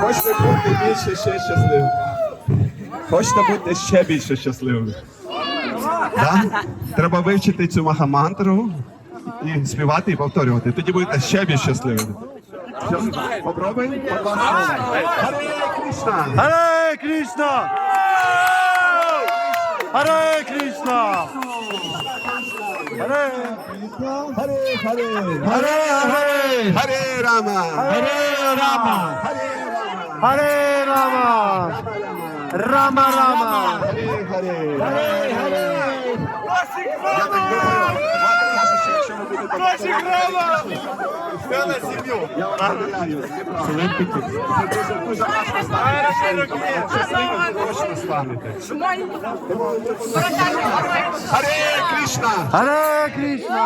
Хочете бути більше ще щасливим? Хочете бути ще більше щасливим? Да? Треба вивчити цю махамантру і співати і повторювати. Тоді будете ще більш щасливими. Попробуємо? Харе Кришна! Krishna! Hare Krishna! Hare Харе Харе! Hare Hare Харе Рама! Hare Rama Харе Рама! Hare Rama Rama Rama Харе Харе! Я так думаю, варто каже, що якщо ви будете Все на сім'ю! Харе Кришна! Харе Кришна!